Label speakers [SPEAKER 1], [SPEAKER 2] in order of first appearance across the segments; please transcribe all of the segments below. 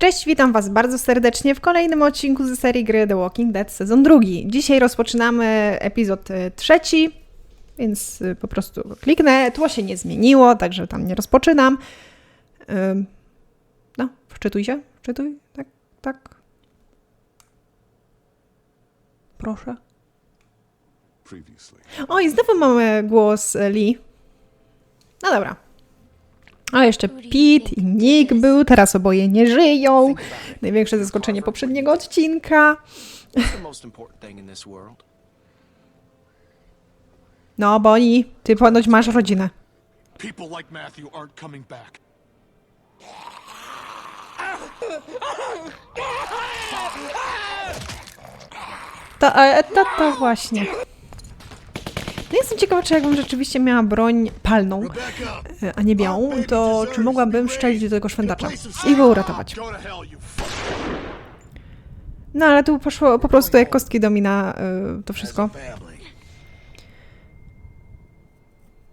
[SPEAKER 1] Cześć, witam Was bardzo serdecznie w kolejnym odcinku ze serii gry The Walking Dead sezon drugi. Dzisiaj rozpoczynamy epizod y, trzeci, więc y, po prostu kliknę. Tło się nie zmieniło, także tam nie rozpoczynam. No, wczytuj się, wczytuj, tak, tak. Proszę. O, i znowu mamy głos e, Lee. No dobra. A jeszcze Pete i Nick był, teraz oboje nie żyją. Największe zaskoczenie poprzedniego odcinka. No, bo oni, ty ponoć masz rodzinę. To, e, to, to właśnie. No jestem ciekawa, czy jakbym rzeczywiście miała broń palną, e, a nie białą, to czy mogłabym szczelić do tego szwendacza i go uratować. No ale tu poszło po prostu jak kostki domina e, to wszystko.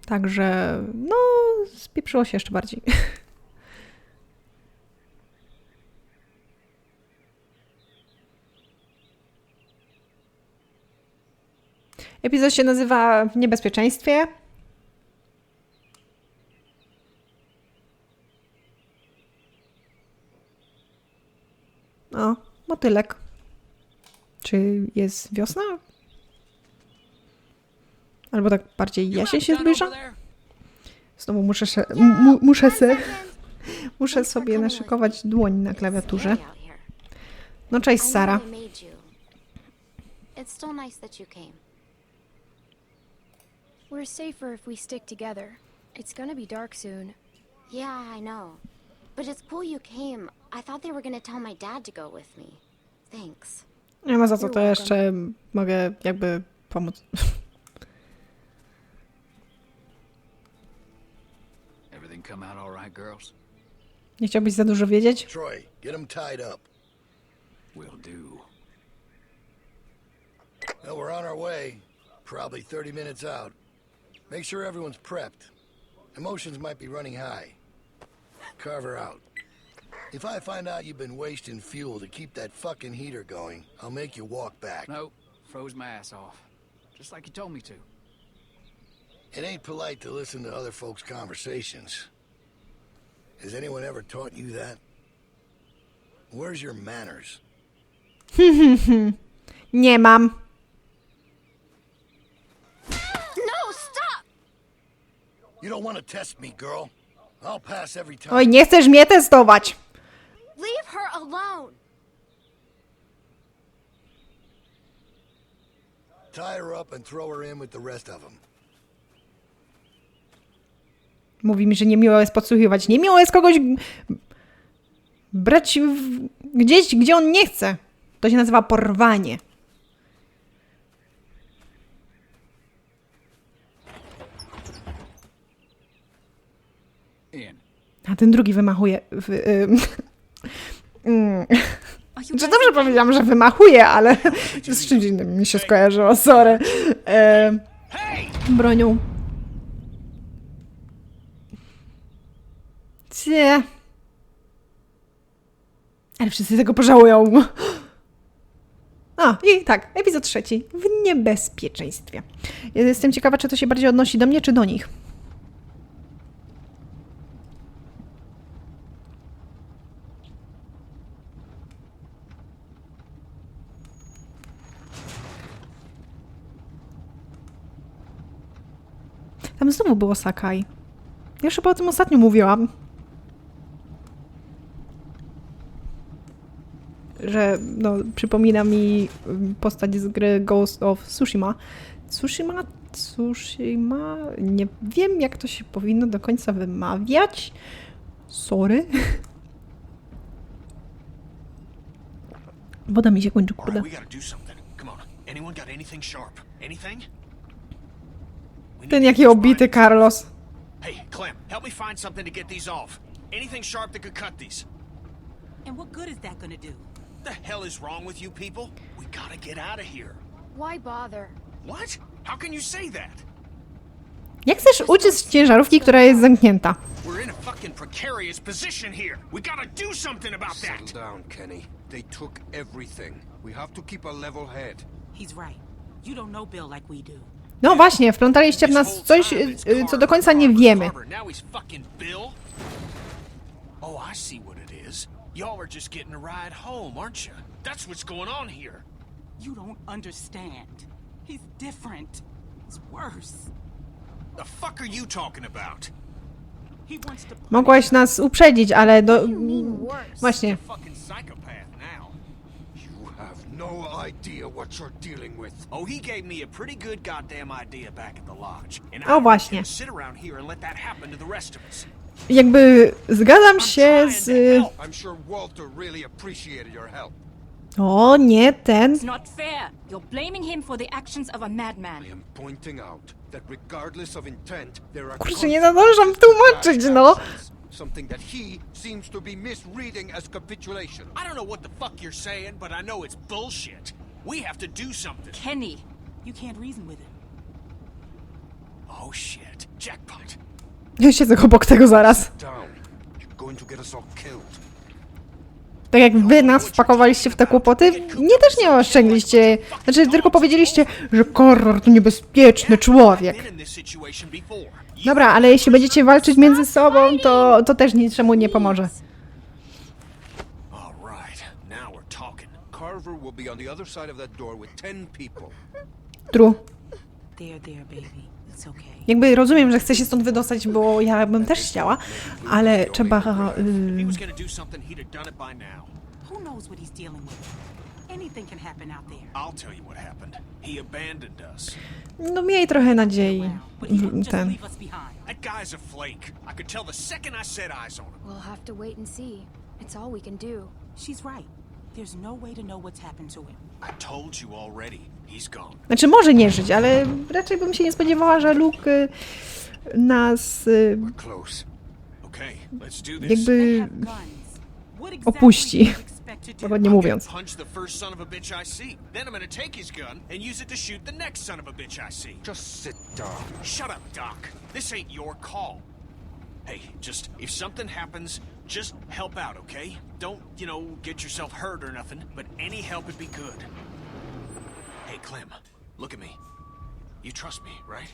[SPEAKER 1] Także, no, spieprzyło się jeszcze bardziej. Epizod się nazywa W niebezpieczeństwie. O, motylek. Czy jest wiosna? Albo tak bardziej jesień się zbliża? Znowu muszę, mu, muszę, se, muszę sobie naszykować dłoń na klawiaturze. No cześć Sara.
[SPEAKER 2] It's still nice that you came.
[SPEAKER 3] We're safer if we stick together. It's gonna be dark soon.
[SPEAKER 2] Yeah, I know. But it's cool you came. I thought they were gonna tell my dad to go with me. Thanks.
[SPEAKER 1] Nie ma za co, to jeszcze mogę jakby pomóc.
[SPEAKER 4] Everything come out all right, girls?
[SPEAKER 1] Nie chciałbyś za dużo wiedzieć?
[SPEAKER 5] Troy, get him tied up.
[SPEAKER 4] We will do.
[SPEAKER 5] Well, we're on our way. Probably 30 minutes out. Make sure everyone's prepped. Emotions might be running high. Carve her out. If I find out you've been wasting fuel to keep that fucking heater going, I'll make you walk back.
[SPEAKER 4] Nope. Froze my ass off. Just like you told me to.
[SPEAKER 5] It ain't polite to listen to other folks' conversations. Has anyone ever taught you that? Where's your manners?
[SPEAKER 1] Nie mam.
[SPEAKER 5] You don't want to test me, girl. I'll pass every time.
[SPEAKER 1] Oj, nie chcesz mnie testować.
[SPEAKER 2] Leave her alone!
[SPEAKER 5] Tie her up and throw her in with the rest of them.
[SPEAKER 1] Mówi mi, że niemiło jest podsłuchiwać. Niemiło jest kogoś brać w... gdzieś, gdzie on nie chce. To się nazywa porwanie.
[SPEAKER 4] In.
[SPEAKER 1] A ten drugi wymachuje. W. Mm. Czy dobrze powiedziałam, że wymachuje, ale z czymś innym mi się skojarzyło, sorry. Em, bronią. Cie. Ale wszyscy tego pożałują. A, i tak, epizod trzeci. W niebezpieczeństwie. Jestem ciekawa, czy to się bardziej odnosi do mnie, czy do nich. Tam znowu było Sakai. Ja już chyba o tym ostatnio mówiłam. Że no, przypomina mi ym, postać z gry Ghost of Tsushima. Tsushima? Tsushima? Nie wiem, jak to się powinno do końca wymawiać. Sorry. Woda mi się kończy, kurde.
[SPEAKER 6] Anyone got anything sharp? Anything?
[SPEAKER 1] Ten jaki obity. Carlos.
[SPEAKER 6] Hey, Clem, help me find something to get these off. Anything sharp that could cut these.
[SPEAKER 7] And what good is that gonna do?
[SPEAKER 6] The hell is wrong with you people? We gotta get out of here.
[SPEAKER 3] Why bother?
[SPEAKER 6] What? How can you say that?
[SPEAKER 1] Jak chcesz uciec z ciężarówki, która jest zamknięta?
[SPEAKER 6] We're in a fucking precarious position here. We gotta do something about
[SPEAKER 8] Settle
[SPEAKER 6] that.
[SPEAKER 8] down, Kenny. They took everything. We have to keep a level head.
[SPEAKER 7] He's right. You don't know Bill like we do.
[SPEAKER 1] No właśnie, wplątaliście w nas coś, y, y, co do końca nie wiemy.
[SPEAKER 6] Oh, I see what it is. Y'all are just getting a ride home, aren't you? That's what's going on here.
[SPEAKER 7] You don't understand. He's different. He's worse.
[SPEAKER 6] The fuck are you talking about?
[SPEAKER 7] He wants to
[SPEAKER 1] Mogłaś nas uprzedzić, ale do... Właśnie.
[SPEAKER 6] Fucking psychopath now.
[SPEAKER 8] You have no idea what you're dealing with.
[SPEAKER 6] Oh, he gave me a pretty good goddamn idea back at the lodge. And
[SPEAKER 1] O,
[SPEAKER 6] I
[SPEAKER 1] właśnie.
[SPEAKER 6] sit around here and let that happen to the rest of us.
[SPEAKER 1] Jakby zgadzam się z...
[SPEAKER 8] I'm sure Walter really appreciated your help.
[SPEAKER 1] O, nie ten.
[SPEAKER 9] It's not fair. You're blaming him for the actions of a madman.
[SPEAKER 8] I am pointing out that regardless of intent, there are
[SPEAKER 1] Kurczę, nie nadążam tłumaczyć, no.
[SPEAKER 8] Something that he seems to be misreading as capitulation.
[SPEAKER 6] I don't know what the fuck you're saying, but I know it's bullshit. We have to do something.
[SPEAKER 9] Kenny,
[SPEAKER 7] You can't reason with him.
[SPEAKER 6] Oh shit. Jackpot.
[SPEAKER 1] Ja siedzę obok tego zaraz.
[SPEAKER 8] Down. You're going to get us all killed.
[SPEAKER 1] Tak jak wy nas wpakowaliście w te kłopoty, mnie też nie oszczęgliście. Znaczy, tylko powiedzieliście, że Koror to niebezpieczny człowiek. Dobra, ale jeśli będziecie walczyć między sobą, to, to też niczemu nie pomoże.
[SPEAKER 6] All right. Now we're talking.
[SPEAKER 8] Carver will be on the other side of that door with ten people.
[SPEAKER 1] True.
[SPEAKER 7] There, there, baby. It's okay.
[SPEAKER 1] Jakby rozumiem, że chce się stąd wydostać, bo ja bym też chciała, ale trzeba... Y.
[SPEAKER 7] Who knows what he's dealing with? Anything can happen out there.
[SPEAKER 6] I'll tell you what happened. He abandoned us.
[SPEAKER 1] no miej trochę nadziei.
[SPEAKER 7] But he just
[SPEAKER 1] Ten.
[SPEAKER 7] leave us behind.
[SPEAKER 6] That guy's a flake. I could tell the second I set eyes on him.
[SPEAKER 3] We'll have to wait and see. It's all we can do.
[SPEAKER 7] She's right. There's no way to know what's happened to him.
[SPEAKER 6] I told you already. He's gone.
[SPEAKER 1] Znaczy, może nie żyć, ale raczej bym się nie spodziewała, że Luke y, nas y,
[SPEAKER 8] We're close.
[SPEAKER 6] Okay, let's do this.
[SPEAKER 7] They
[SPEAKER 1] jakby
[SPEAKER 7] have guns. What exactly
[SPEAKER 1] opuści.
[SPEAKER 7] do you expect to do?
[SPEAKER 1] Łagodnie
[SPEAKER 6] I'm
[SPEAKER 1] mówiąc.
[SPEAKER 6] gonna punch the first son of a bitch I see. Then I'm gonna take his gun and use it to shoot the next son of a bitch I see.
[SPEAKER 8] Just sit down.
[SPEAKER 6] Shut up, Doc. This ain't your call. Hey, just if something happens, just help out, okay? Don't, you know, get yourself hurt or nothing, but any help would be good. Hey, Clem, look at me. You trust me, right?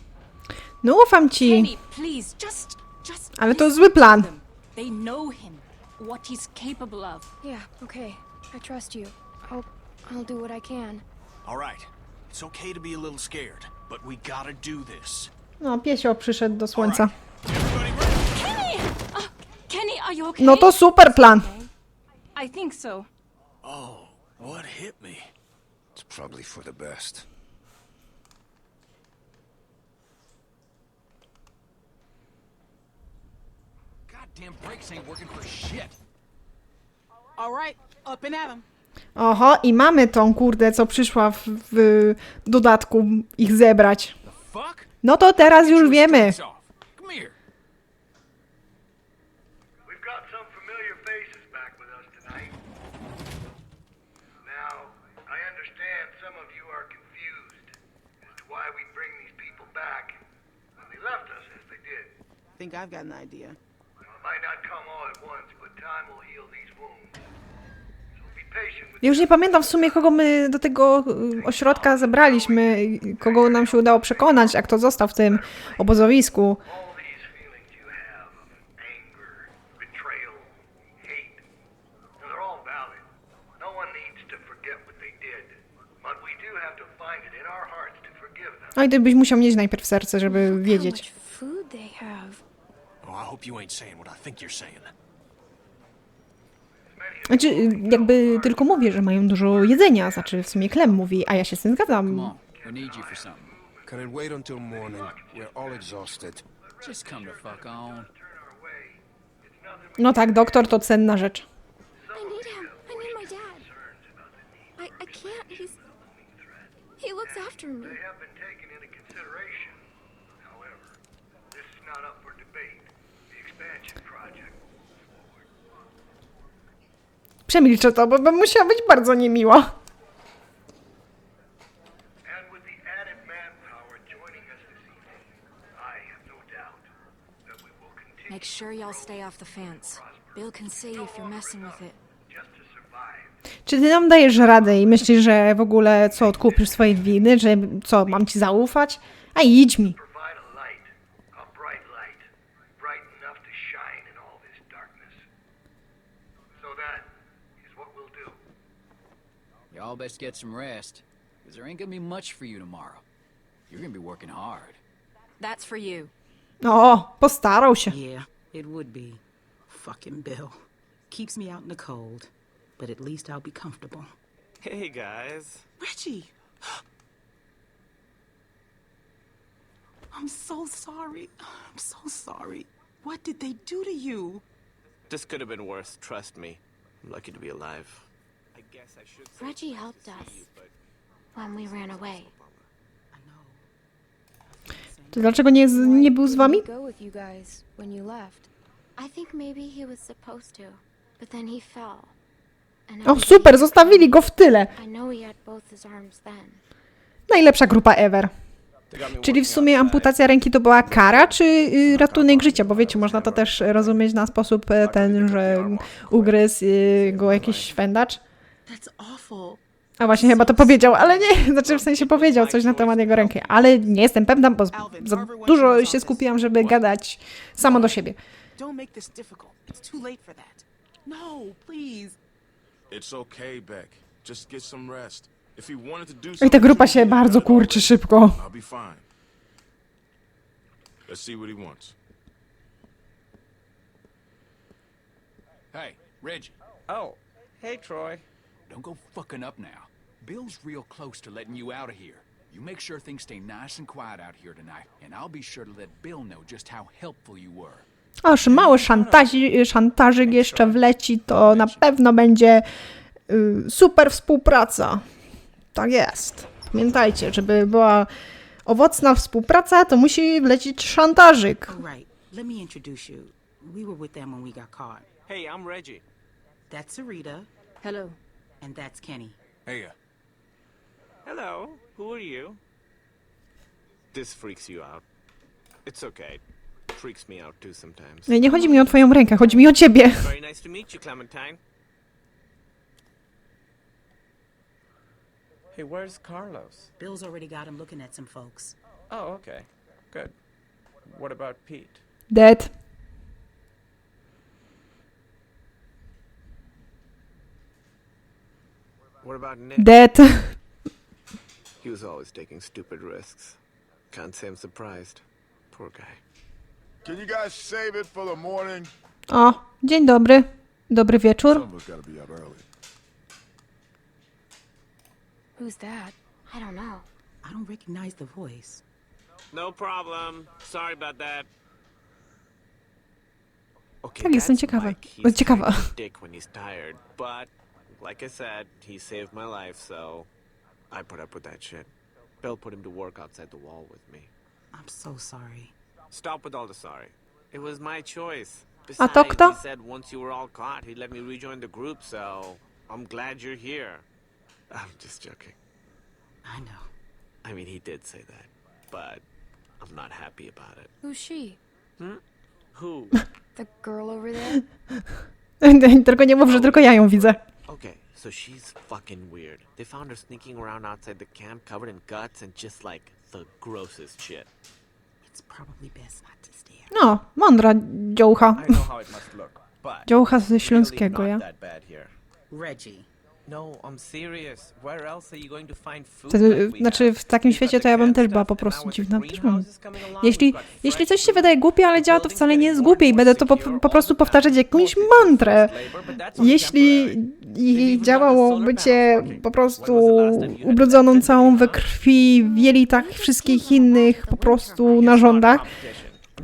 [SPEAKER 1] No ufam ci,
[SPEAKER 9] Kenny, please, just, just.
[SPEAKER 1] ale to
[SPEAKER 9] listen
[SPEAKER 1] zły plan.
[SPEAKER 9] They know him, what he's capable of.
[SPEAKER 3] Yeah, okay. I trust you. I'll I'll do what I can.
[SPEAKER 6] All right. It's okay to be a little scared, but we gotta do this.
[SPEAKER 1] No, piesio przyszedł do słońca.
[SPEAKER 6] Everybody ready?
[SPEAKER 9] Kenny! Uh, Kenny, are you okay?
[SPEAKER 1] No to super plan.
[SPEAKER 9] I think so.
[SPEAKER 6] Oh, what hit me?
[SPEAKER 8] It's probably for the best.
[SPEAKER 4] Goddamn brakes ain't working for shit.
[SPEAKER 7] All right, up and at.
[SPEAKER 1] Oho, i mamy tą kurde, co przyszła w, w dodatku ich zebrać.
[SPEAKER 6] Fuck?
[SPEAKER 1] No to teraz już wiemy.
[SPEAKER 6] Skates off. Come here.
[SPEAKER 5] We've got some familiar faces back with us tonight. Now, I understand some of you are confused as to why we bring these people back when they left us as they did.
[SPEAKER 7] think I've got an idea.
[SPEAKER 5] Well, it might not come all at once, but time will heal these wounds. So be patient with
[SPEAKER 1] Ja Już nie pamiętam w sumie, kogo my do tego y, ośrodka zebraliśmy, kogo nam się udało przekonać, a kto został w tym obozowisku.
[SPEAKER 5] No
[SPEAKER 1] i ty byś musiał mieć najpierw serce, żeby wiedzieć.
[SPEAKER 3] have.
[SPEAKER 6] Oh, I hope you ain't saying what I think you're saying.
[SPEAKER 1] Znaczy, jakby tylko mówię, że mają dużo jedzenia, znaczy w sumie Klem mówi, a ja się z tym zgadzam.
[SPEAKER 4] on, we need you for something.
[SPEAKER 8] Can it wait until morning? We're all exhausted.
[SPEAKER 4] Just come the fuck on.
[SPEAKER 1] No tak, doktor to cenna rzecz.
[SPEAKER 2] I need him. I need my dad. I, I can't. He's. He looks after me.
[SPEAKER 5] They have been taken into consideration. However, this is not up for debate. The expansion project.
[SPEAKER 1] Przemilczę to, bo bym musiała być bardzo niemiła.
[SPEAKER 5] No doubt that we will continue.
[SPEAKER 3] Make sure y'all stay off the fence. Bill can see if you're messing with it.
[SPEAKER 1] Czy ty nam dajesz radę i myślisz, że w ogóle co, odkupisz swoje winy, że co, mam ci zaufać? A idź mi.
[SPEAKER 4] Y'all best get some rest, because there ain't gonna be much for you tomorrow. You're gonna be working hard.
[SPEAKER 3] That's for you.
[SPEAKER 1] O, postarał się.
[SPEAKER 7] Yeah, it would be. Fucking Bill. Keeps me out in the cold. But at least I'll be comfortable.
[SPEAKER 10] Hey guys.
[SPEAKER 7] Reggie! I'm so sorry. I'm so sorry. What did they do to you?
[SPEAKER 10] This could have been worse, trust me. I'm lucky to be alive.
[SPEAKER 2] Reggie helped us when we ran away.
[SPEAKER 1] To dlaczego nie, z- nie był z wami?
[SPEAKER 3] Go with you guys when you left.
[SPEAKER 2] I think maybe he was supposed to, but then he fell. And
[SPEAKER 1] O, super, zostawili go w tyle.
[SPEAKER 2] I know he had both his arms then.
[SPEAKER 1] Najlepsza grupa ever. Czyli w sumie amputacja ręki to była kara, czy y, ratunek życia? Bo wiecie, można to też rozumieć na sposób e, ten, że ugryzł y, go jakiś szwendacz.
[SPEAKER 7] That's awful.
[SPEAKER 1] A właśnie chyba to powiedział, ale nie, znaczy w sensie powiedział coś na temat jego ręki, ale nie jestem pewna, bo za dużo się skupiłam, żeby gadać samo do siebie.
[SPEAKER 7] Don't make this difficult. It's too late for that. No, please.
[SPEAKER 11] It's okay, Beck. Just get some rest. If he wanted to do
[SPEAKER 1] I ta grupa się bardzo kurczy szybko.
[SPEAKER 11] I'll be fine. Let's see what he wants.
[SPEAKER 4] Hey, Reggie,
[SPEAKER 10] Oh, hey Troy.
[SPEAKER 4] Don't go fucking up now. Bill's real close to letting you out of here. You make sure things stay nice and quiet out here tonight, and I'll be sure to let Bill know just how helpful you were.
[SPEAKER 1] Aż mały szantazi, szantażyk jeszcze wleci, to na pewno będzie y, super współpraca. Tak jest. Pamiętajcie, żeby była owocna współpraca, to musi wlecieć szantażyk.
[SPEAKER 7] All right, let me introduce you. We were with them when we got caught.
[SPEAKER 10] Hey, I'm Reggie.
[SPEAKER 7] That's Sarita,
[SPEAKER 3] Hello.
[SPEAKER 7] And that's Kenny.
[SPEAKER 4] Hey, uh,
[SPEAKER 10] Hello. Who are you? This freaks you out. It's okay. Freaks me out too sometimes.
[SPEAKER 1] Nie chodzi mi o twoją rękę, chodzi mi o ciebie.
[SPEAKER 10] Very nice to meet you, Clementine. Hey, where's Carlos?
[SPEAKER 7] Bill's already got him looking at some folks.
[SPEAKER 10] Oh, okay. Good. What about Pete?
[SPEAKER 1] Dead.
[SPEAKER 10] About Nick?
[SPEAKER 1] Dead.
[SPEAKER 10] He was always taking stupid risks. Can't say I'm surprised. Poor guy.
[SPEAKER 11] Can you guys save it for the morning?
[SPEAKER 1] O, dzień dobry. Dobry wieczór.
[SPEAKER 11] Some of us gotta be up early.
[SPEAKER 3] Who's that?
[SPEAKER 2] I don't know.
[SPEAKER 7] I don't recognize the voice.
[SPEAKER 10] No problem. Sorry about that. Okay,
[SPEAKER 1] Tak, jestem
[SPEAKER 10] that's
[SPEAKER 1] ciekawa.
[SPEAKER 10] Mike.
[SPEAKER 1] O,
[SPEAKER 10] He's
[SPEAKER 1] ciekawa.
[SPEAKER 10] a dick when he's tired, but like I said, he saved my life, so I put up with that shit. Bill put him to work outside the wall with me.
[SPEAKER 7] I'm so sorry.
[SPEAKER 10] Stop with all the sorry. It was my choice.
[SPEAKER 1] A to
[SPEAKER 10] Besides,
[SPEAKER 1] kto?
[SPEAKER 10] he said once you were all caught, he'd let me rejoin the group, so I'm glad you're here. I'm just joking.
[SPEAKER 7] I know.
[SPEAKER 10] I mean, he did say that, but I'm not happy about it.
[SPEAKER 3] Who's she? Hmm?
[SPEAKER 10] Who?
[SPEAKER 3] The girl over there?
[SPEAKER 1] Tylko nie mów, że tylko ja ją widzę.
[SPEAKER 10] Okay, so she's fucking weird. They found her sneaking around outside the camp covered in guts and just like the grossest shit.
[SPEAKER 7] It's probably best not to stare.
[SPEAKER 1] No, mądra dziołcha.
[SPEAKER 6] I know how it must look, but
[SPEAKER 1] Dziołcha ze
[SPEAKER 6] really
[SPEAKER 1] Śląskiego,
[SPEAKER 6] not
[SPEAKER 1] ja.
[SPEAKER 6] that bad here.
[SPEAKER 7] Reggie.
[SPEAKER 10] No? To,
[SPEAKER 1] znaczy, w takim świecie to ja bym też była po prostu dziwna. Też bym. Jeśli, jeśli coś się wydaje głupie, ale działa, to wcale nie jest głupie i będę to po, po prostu powtarzać jakąś mantrę. Jeśli działało cię po prostu ubrudzoną całą we krwi, w jelitach wszystkich innych po prostu narządach,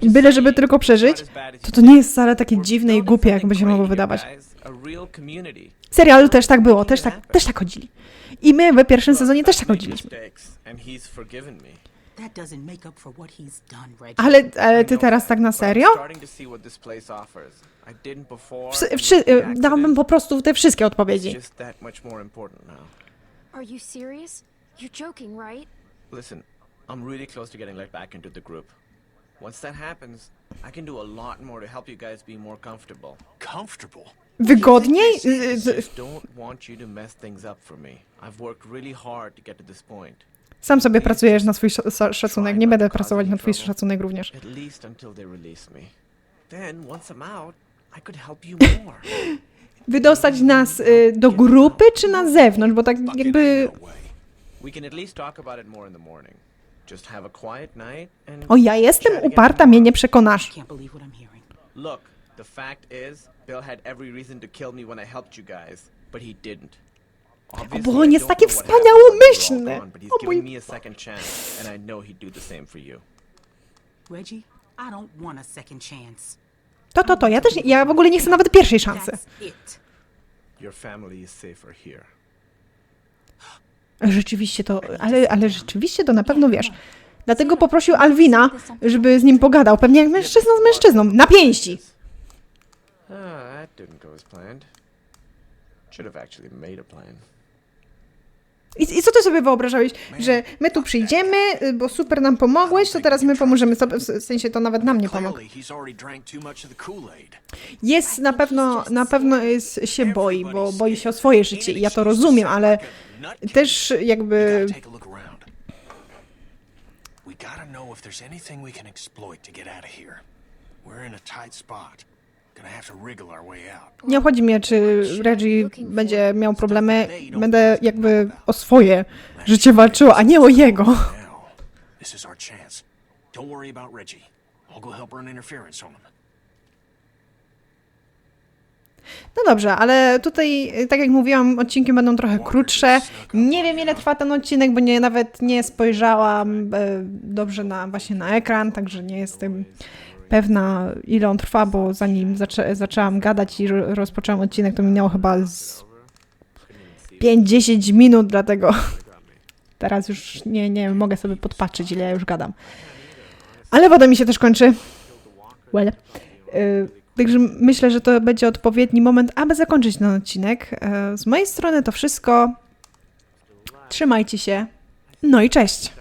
[SPEAKER 1] byle żeby tylko przeżyć, to to nie jest wcale takie dziwne i głupie, jakby się mogło wydawać. W serialu też tak było, też tak, też tak chodzili. I my w pierwszym sezonie też tak chodziliśmy. Ale, ale ty teraz tak na serio? Wszy, wszy,
[SPEAKER 10] the
[SPEAKER 1] dałbym po prostu te wszystkie odpowiedzi.
[SPEAKER 10] just that much more important now.
[SPEAKER 3] Are you serious? You're joking, right?
[SPEAKER 10] Listen, I'm really close to getting let back into the group. Once that happens, I can do a lot more to help you guys be more comfortable.
[SPEAKER 6] Comfortable?
[SPEAKER 1] Wygodniej? Y,
[SPEAKER 10] point.
[SPEAKER 1] Sam sobie pracujesz na swój sz- sz- szacunek. Nie będę pracować na twój szacunek również. Wydostać nas y, do grupy czy na zewnątrz? Bo tak jakby... O, ja jestem uparta, mnie nie przekonasz.
[SPEAKER 10] Look, the fact is, Bill had every reason to kill me when I helped you guys, but he didn't. Obviously,
[SPEAKER 1] bo on jest taki wspaniałomyślny.
[SPEAKER 10] gone, But he's
[SPEAKER 1] O mój
[SPEAKER 10] giving me a second chance, and I know he'd do the same for you.
[SPEAKER 7] Reggie, I don't want a second chance.
[SPEAKER 1] To, to, to. Ja też, ja w ogóle nie chcę nawet pierwszej szansy.
[SPEAKER 7] That's it.
[SPEAKER 10] Your family is safer here.
[SPEAKER 1] Rzeczywiście to, ale, ale rzeczywiście to na pewno wiesz. Dlatego poprosił Alwina, żeby z nim pogadał. Pewnie jak mężczyzna z mężczyzną. Na pięści.
[SPEAKER 10] Ah, that didn't go as planned. Should have actually made a plan.
[SPEAKER 1] I, I co ty sobie wyobrażałeś? Że my tu przyjdziemy, y, bo super nam pomogłeś, to teraz my pomożemy sobie. W sensie to nawet nam nie pomógł.
[SPEAKER 6] Clearly, he's already drank too much of the Kool-Aid.
[SPEAKER 1] Jest na pewno, na pewno jest, się boi, bo boi się o swoje życie i ja to rozumiem, ale też jakby
[SPEAKER 6] Take a look around. We gotta know if there's anything we can exploit to get out of here. We're in a tight spot.
[SPEAKER 1] Nie obchodzi mnie, czy Reggie będzie miał problemy. Będę jakby o swoje życie walczyła, a nie o jego.
[SPEAKER 6] Now, this is our chance. Don't worry about Reggie. I'll go help run interference on him.
[SPEAKER 1] No dobrze, ale tutaj, tak jak mówiłam, odcinki będą trochę krótsze. Nie wiem, ile trwa ten odcinek, bo nie, nawet nie spojrzałam e, dobrze na, właśnie na ekran, także nie jestem pewna, ile on trwa, bo zanim zaczę, zaczęłam gadać i ro, rozpoczęłam odcinek, to minęło chyba z 5-10 minut, dlatego teraz już nie, nie mogę sobie podpatrzeć, ile ja już gadam. Ale woda mi się też kończy. Well. Y, Także myślę, że to będzie odpowiedni moment, aby zakończyć ten odcinek. E, Z mojej strony to wszystko. Trzymajcie się. No i cześć.